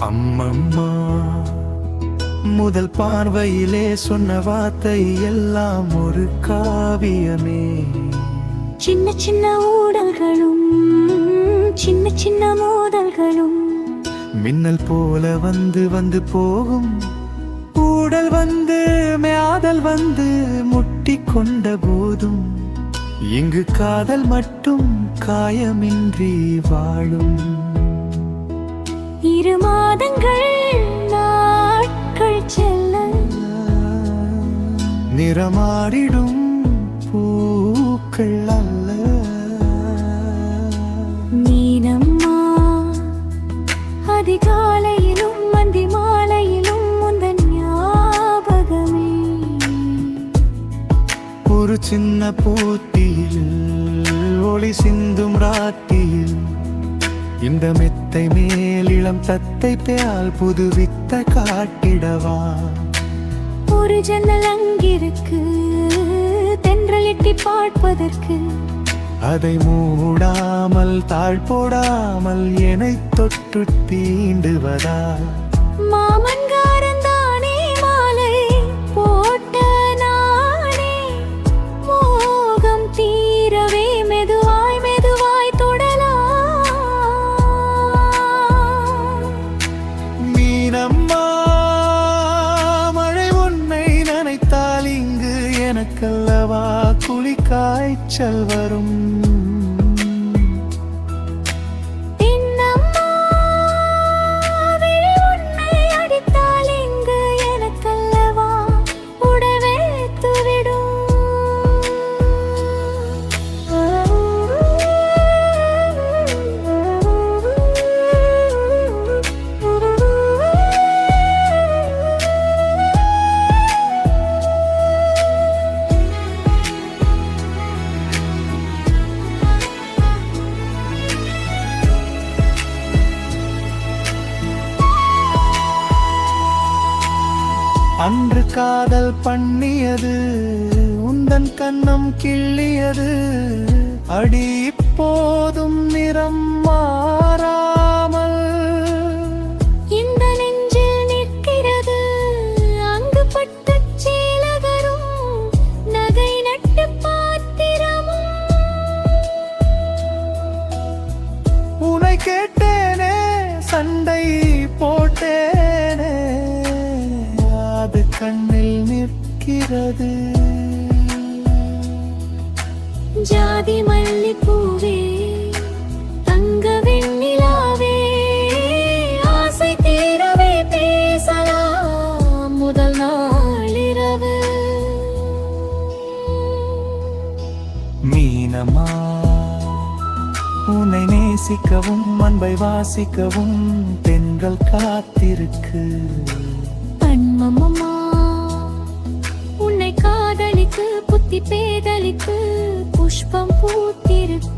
அம்மம்மா முதல் பார்வையிலே சொன்ன வார்த்தை எல்லாம் ஒரு காவியமே. சின்ன சின்ன ஊடல்களும் சின்ன சின்ன மோதல்களும். மின்னல் போல வந்து வந்து போகும். ஊடல் வந்து மேதல் வந்து முட்டி கொண்ட போதும். இங்கு காதல் மட்டும் காயமின்றி வாழும். இரு மாதங்கள் நாட்கள் செல்ல. நிறமாடிடும் பூக்கள் அல்ல. நீனம்மா அதிகாலையிலும் மந்தி மாலையிலும் உந்தன் ஞாபகமே. ஒரு சின்ன போட்டியில் ஒளி சிந்தும் ராத்தியில் இந்த மெத்தை மேல் இளம் தத்தை பேல் புதுவித்த காட்டிடவா? ஒரு ஜன்னல் அங்கிருக்கு தென்றல் எட்டி பார்ப்பதற்கு. அதை மூடாமல் தாழ் போடாமல் என்னை தொட்டு தீண்டுவதா? மாமன்காரன் எனக்கல்லவா குளிக்காய்ச்சல் வரும். அன்று காதல் பண்ணியது உந்தன் கண்ணம் கிள்ளியது. அடி இப்போதும் நிறம் மாறாமல். இந்த நெஞ்சில் நிற்கிறது அங்கு பட்டுச் சீலகரும் நகை நட்டு பாத்திரமும். உனை கேட்டேனே சண்டை போட்டேனே அது கண்ணில் நிற்கிறது. ஜாதி மல்லிப்பூவே மீனமா உன்னை நேசிக்கவும் அன்பை வாசிக்கவும் பெண்கள் காத்திருக்கு. அன்மம்மா பக்தி பேதலித்து புஷ்பம் பூத்திருக்கு